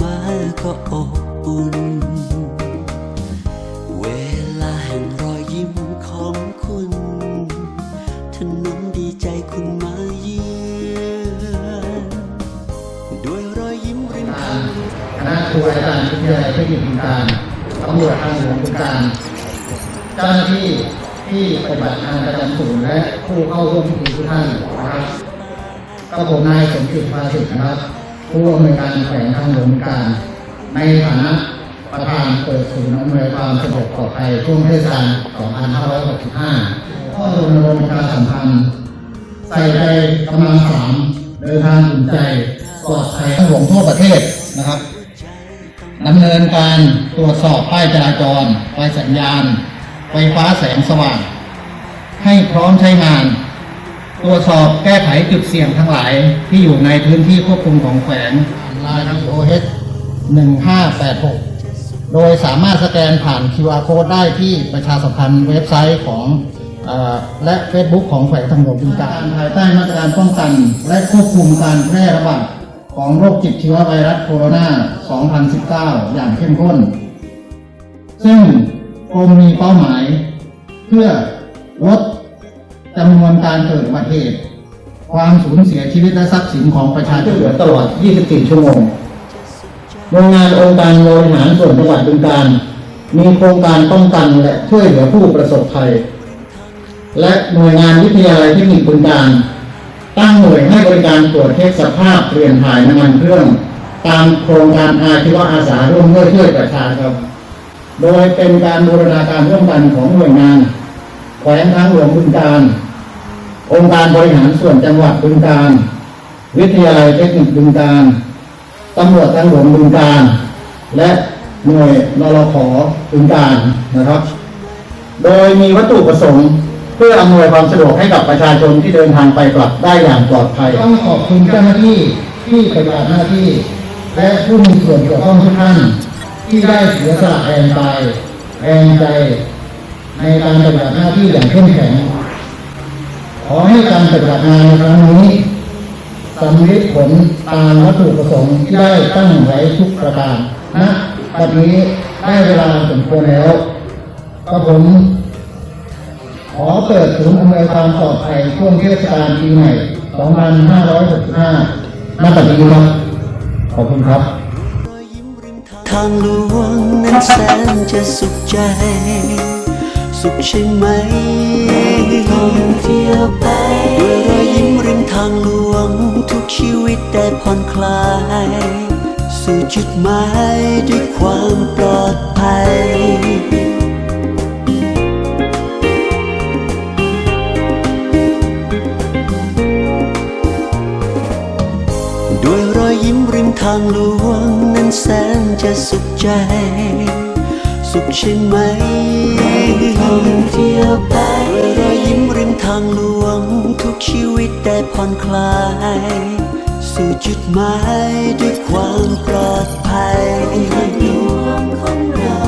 มาก็อบอุ่น เวลาแห่งรอยยิ้มของคุณถนนดีใจคุณมาเยือนด้วยรอยยิ้มริมทางคณะครูอาจารย์วิทยาลัยเทคนิคบึงการตำรวจทางหลวงพิการเจ้าหน้าที่ที่ปฏิบัติงานประจำศูนย์และผู้เข้าร่วมพิธีทุกท่านนะครับก็ผมนายสมจิตภาสิทธิ์นะครับ ผู้อำนวยการแขวงทางหลวงการ ในฐานะประธานเปิดศูนย์อำนวยความสะดวกปลอดภัยช่วงเทศกาล2565ข้อรณรงค์ประชาสัมพันธ์ใส่ใจกำลังสามเดินทางอุ่นใจปลอดภัยทั้งหลวงทั่วประเทศนะครับดำเนินการตรวจสอบป้ายจราจรไฟสัญญาณ ไฟฟ้าแสงสว่าง ให้พร้อมใช้งาน ตรวจสอบแก้ไขจุดเสี่ยงทั้งหลายที่อยู่ในพื้นที่ควบคุมของแขวงลายทางโอเอส1586โดยสามารถสแกนผ่าน QR code ได้ที่ประชาสัมพันธ์เว็บไซต์ของเออและ Facebook ของแขวงทางหลวงบึงการภายใต้มาตรการป้องกัน และควบคุมการแพร่ระบาดของโรคติดเชื้อไวรัสโคโรนา 2019 อย่างเข้มข้น ซึ่งกรมมีเป้าหมาย เพื่อลด จำนวนการเกิดอุบัติเหตุ ความสูญเสียชีวิตและทรัพย์สินของประชาชนตลอด 24 ชั่วโมงโรงงานองค์การบริหารส่วนจังหวัดบึงการ มีโครงการป้องกันและช่วยเหลือผู้ประสบภัย และหน่วยงานวิทยาลัยเทคนิคบึงการ ตั้งหน่วยให้บริการตรวจเช็คสภาพเปลี่ยนถ่ายน้ำมันเครื่อง ตามโครงการอาชีวะอาสาร่วมด้วยช่วยประชาชนโดยเป็นการบูรณาการร่วมกันของหน่วยงานแขวงทางหลวงบึงการ องค์การบริหารส่วนจังหวัดบึงการ วิทยาลัยเทคนิคบึงการตำรวจทางหลวงบึงการ และหน่วยนรขบึงการนะครับ โดยมีวัตถุประสงค์ เพื่ออำนวยความสะดวกให้กับประชาชนที่เดินทางไปกลับได้อย่างปลอดภัยต้องขอบคุณเจ้าหน้าที่ที่ปฏิบัติหน้าที่ และผู้มีส่วนเกี่ยวข้องทุกท่าน ที่ได้เสียสละแรงกายแรงใจ ในการปฏิบัติหน้าที่อย่างเข้มแข็ง ขอให้การปฏิบัติงานในครั้งนี้สำเร็จผลตามวัตถุประสงค์ที่ได้ตั้งไว้ทุกประการณบัดนี้ได้เวลาสมควรแล้วก็ผมขอเปิดศูนย์อำนวยความปลอดภัยช่วงเทศกาลปีใหม่ 2565ณบัดนี้ครับขอบคุณครับทางหลวงนั้นแสนจะสุขใจ สุขใช่ไหม เที่ยวไปด้วยรอยยิ้มริมทางหลวง ทุกชีวิตได้ผ่อนคลาย สู่จุดหมายด้วยความปลอดภัยด้วยรอยยิ้มริมทางหลวงนั้นแสนจะสุขใจ สุขใช่ไหมท่องเที่ยวไป ทางหลวงทุกชีวิตได้ผ่อนคลาย สู่จุดหมายด้วยความปลอดภัยทางหลวงของเรา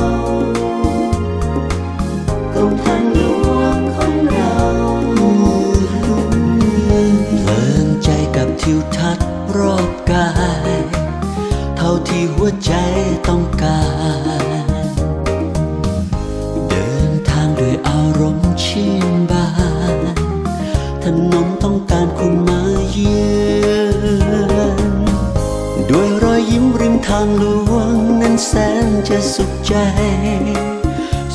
กรมทางหลวงของเราเพลินใจกับทิวทัศน์รอบกาย เท่าที่หัวใจต้องการ เดินทางด้วยอารมณ์ชื่น สุขใจ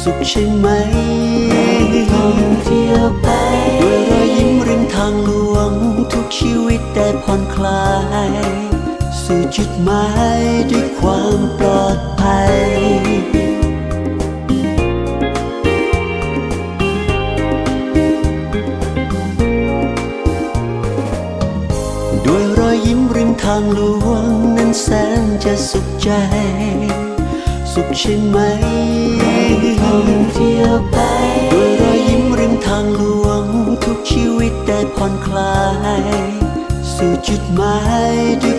สุขใช่ไหมท่องเที่ยวไปด้วยรอยยิ้มริมทางหลวง ทุกชีวิตได้ผ่อนคลาย สู่จุดหมายด้วยความปลอดภัยด้วยรอยยิ้มริมทางหลวงนั้นแสนจะสุขใจ สุขใช่ไหมเที่ยวไปด้วยรอยยิ้มริมทางหลวง ทุกชีวิตได้ผ่อนคลาย สู่จุดหมายด้วย